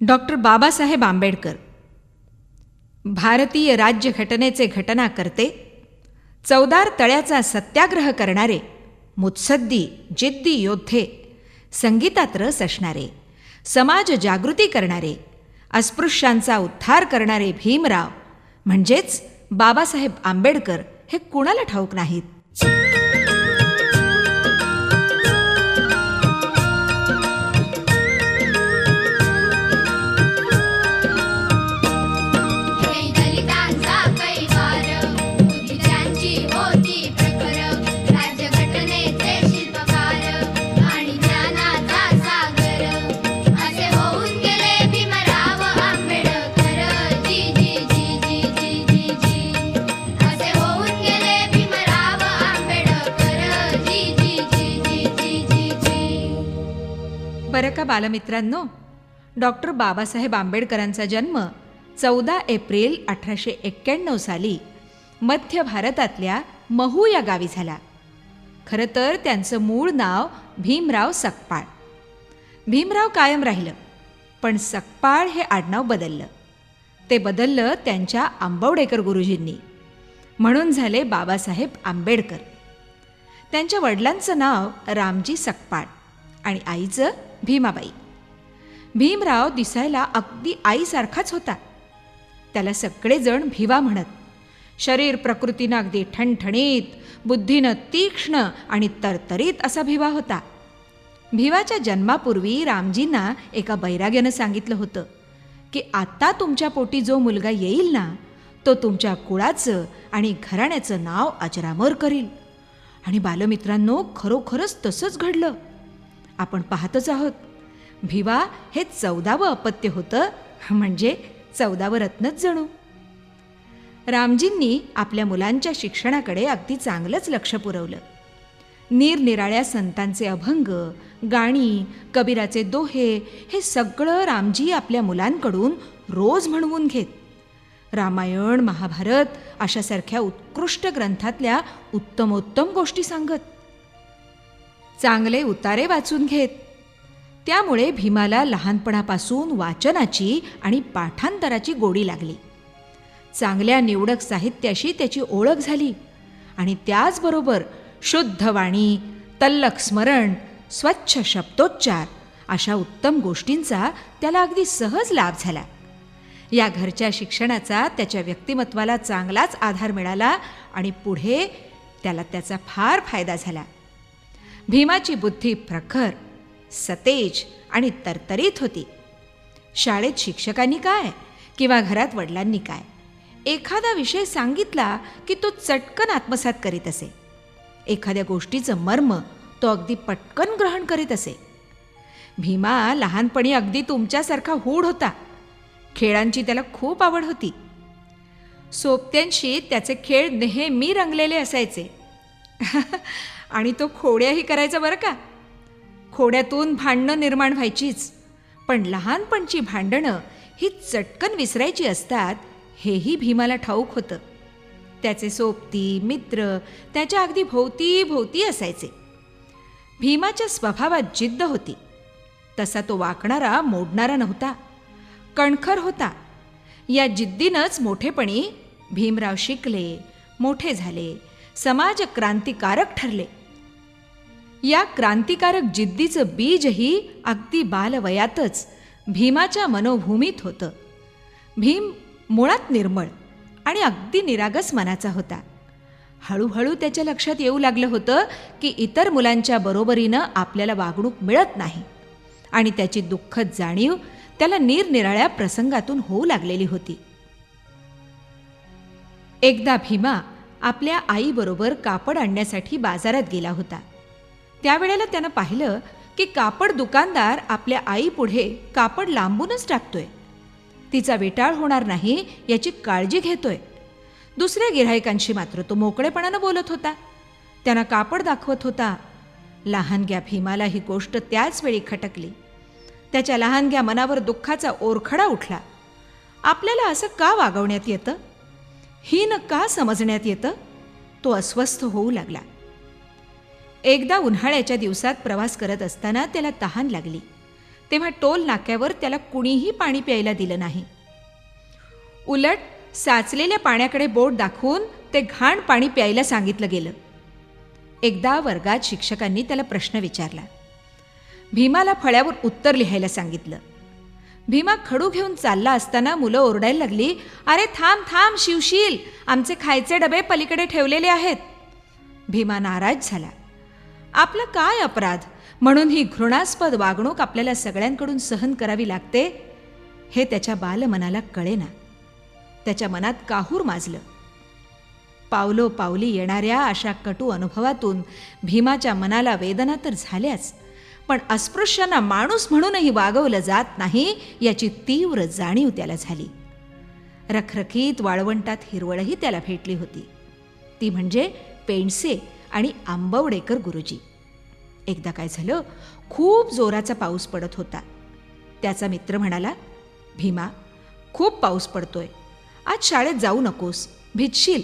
Doctor Babasaheb Ambedkar. भारतीय राज्यघटनेचे घटनाकर्ते चौदार तळ्याचा सत्याग्रह करणारे मुत्सद्दी जिद्दी योद्धे संगीतात रस असणारे समाज जागृती करणारे अस्पृश्यांचा उद्धार करणारे भीमराव म्हणजेच बाबासाहेब आंबेडकर हे कुणाला ठाऊक नाहीत? का बालमित्रांनो डॉक्टर बाबासाहेब आंबेडकरांचा जन्म चौदा एप्रिल अठराशे एक्क्याण्णव साली मध्य भारतातल्या महू या गावी झाला. खरं तर त्यांचं मूळ नाव भीमराव सकपाळ. भीमराव कायम राहिलं पण सकपाळ हे आडनाव बदललं. ते बदललं त्यांच्या आंबवडेकर गुरुजींनी. म्हणून झाले बाबासाहेब आंबेडकर. त्यांच्या वडिलांचं नाव रामजी सकपाळ आणि आईचं भीमाबाई. भीमराव दिसायला अगदी आईसारखाच होता. त्याला सगळेजण भिवा म्हणत शरीर प्रकृतीनं अगदी ठणठणीत बुद्धीनं तीक्ष्ण आणि तरतरीत असा भिवा होता. भिवाच्या जन्मापूर्वी रामजींना एका बैराग्यानं सांगितलं होतं की आत्ता तुमच्या पोटी जो मुलगा येईल ना तो तुमच्या कुळाचं आणि घराण्याचं नाव अजरामर करील. आणि बालमित्रांनो खरोखरच तसंच घडलं. आपण पाहतच आहोत. भिवा हे चौदावं अपत्य होतं म्हणजे चौदावं रत्नच जणू. रामजींनी आपल्या मुलांच्या शिक्षणाकडे अगदी चांगलंच लक्ष पुरवलं. निरनिराळ्या संतांचे अभंग गाणी कबीराचे दोहे हे सगळं रामजी आपल्या मुलांकडून रोज म्हणवून घेत. रामायण महाभारत अशासारख्या उत्कृष्ट ग्रंथातल्या उत्तमोत्तम गोष्टी सांगत. चांगले उतारे वाचून घेत. त्यामुळे भीमाला लहानपणापासून वाचनाची आणि पाठांतराची गोडी लागली. चांगल्या निवडक साहित्याशी त्याची ओळख झाली आणि त्याचबरोबर शुद्ध वाणी तल्लक स्मरण स्वच्छ शब्दोच्चार अशा उत्तम गोष्टींचा त्याला अगदी सहज लाभ झाला. या घरच्या शिक्षणाचा त्याच्या व्यक्तिमत्वाला चांगलाच आधार मिळाला आणि पुढे त्याला त्याचा फार फायदा झाला. भीमाची बुद्धी प्रखर सतेज आणि तरतरीत होती. शाळेत शिक्षकांनी काय किंवा घरात वडिलांनी काय? एखादा विषय सांगितला की तो चटकन आत्मसात करीत असे. एखाद्या गोष्टीचं मर्म तो अगदी पटकन ग्रहण करीत असे. भीमा लहानपणी अगदी तुमच्यासारखा हूड होता. खेळांची त्याला खूप आवड होती. सोबत्यांशी त्याचे खेळ नेहमी रंगलेले असायचे. आणि तो खोड्याही करायचा बरं का? खोड्यातून भांडणं निर्माण व्हायचीच. पण लहानपणची भांडणं ही चटकन विसरायची असतात हेही भीमाला ठाऊक होतं. त्याचे सोबती मित्र त्याच्या अगदी भोवती भोवती असायचे. भीमाच्या स्वभावात जिद्द होती. तसा तो वाकणारा मोडणारा नव्हता. कणखर होता. या जिद्दीनंच मोठेपणी भीमराव शिकले मोठे झाले समाज क्रांतिकारक ठरले. या क्रांतिकारक जिद्दीचं बीजही अगदी बालवयातच भीमाच्या मनोभूमीत होतं. भीम मुळात निर्मळ आणि अगदी निरागस मनाचा होता. हळूहळू त्याच्या लक्षात येऊ लागलं होतं की इतर मुलांच्या बरोबरीनं आपल्याला वागणूक मिळत नाही आणि त्याची दुःखद जाणीव त्याला निरनिराळ्या प्रसंगातून होऊ लागलेली होती. एकदा भीमा आपल्या आईबरोबर कापड आणण्यासाठी बाजारात गेला होता. त्यावेळेला त्यानं पाहिलं की कापड दुकानदार आपल्या आईपुढे कापड लांबूनच टाकतोय. तिचा वेटाळ होणार नाही याची काळजी घेतोय. दुसऱ्या गिऱ्हाईकांशी मात्र तो मोकळेपणानं बोलत होता. त्यांना कापड दाखवत होता. लहानग्या भीमाला ही गोष्ट त्याच वेळी खटकली. त्याच्या लहानग्या मनावर दुःखाचा ओरखडा उठला. आपल्याला असं का वागवण्यात येतं? हीन का समजण्यात येतं? तो अस्वस्थ होऊ लागला. एकदा उन्हाळ्याच्या दिवसात प्रवास करत असताना त्याला तहान लागली. तेव्हा टोल नाक्यावर त्याला कुणीही पाणी प्यायला दिलं नाही. उलट साचलेल्या पाण्याकडे बोट दाखवून ते घाण पाणी प्यायला सांगितलं गेलं. एकदा वर्गात शिक्षकांनी त्याला प्रश्न विचारला. भीमाला फळ्यावर उत्तर लिहायला सांगितलं. भीमा खडू घेऊन चालला असताना मुलं ओरडायला लागली अरे थांब थांब शिवशील. आमचे खायचे डबे पलीकडे ठेवलेले आहेत. भीमा नाराज झाला. आपला काय अपराध? म्हणून ही घृणास्पद वागणूक आपल्याला सगळ्यांकडून सहन करावी लागते? हे त्याच्या बालमनाला कळेना. त्याच्या मनात काहूर माजलं. पावलो पावली येणाऱ्या अशा कटू अनुभवातून भीमाच्या मनाला वेदना तर झाल्याच पण अस्पृश्यांना माणूस म्हणूनही वागवलं जात नाही याची तीव्र जाणीव त्याला झाली. रखरखीत वाळवंटात हिरवळही त्याला भेटली होती. ती म्हणजे पेंडसे आणि आंबवडेकर गुरुजी. एकदा काय झालं खूप जोराचा पाऊस पडत होता. त्याचा मित्र म्हणाला भीमा खूप पाऊस पडतोय. आज शाळेत जाऊ नकोस भिजशील.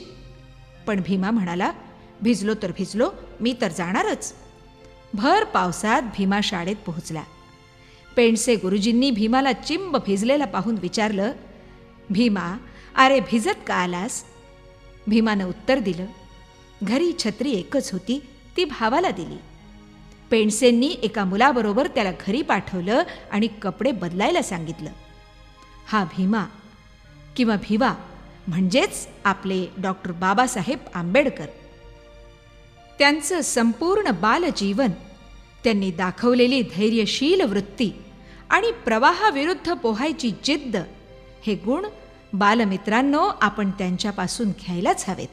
पण भीमा म्हणाला भिजलो तर भिजलो मी तर जाणारच. भर पावसात भीमा शाळेत पोहोचला. पेंडसे गुरुजींनी भीमाला चिंब भिजलेला पाहून विचारलं भीमा अरे भिजत का आलास? भीमानं उत्तर दिलं घरी छत्री एकच होती ती भावाला दिली. पेंडसेंनी एका मुलाबरोबर त्याला घरी पाठवलं आणि कपडे बदलायला सांगितलं. हा भीमा किंवा भिवा म्हणजेच आपले डॉक्टर बाबासाहेब आंबेडकर. त्यांचं संपूर्ण बालजीवन त्यांनी दाखवलेली धैर्यशील वृत्ती आणि प्रवाहाविरुद्ध पोहायची जिद्द हे गुण बालमित्रांनो आपण त्यांच्यापासून घ्यायलाच हवेत.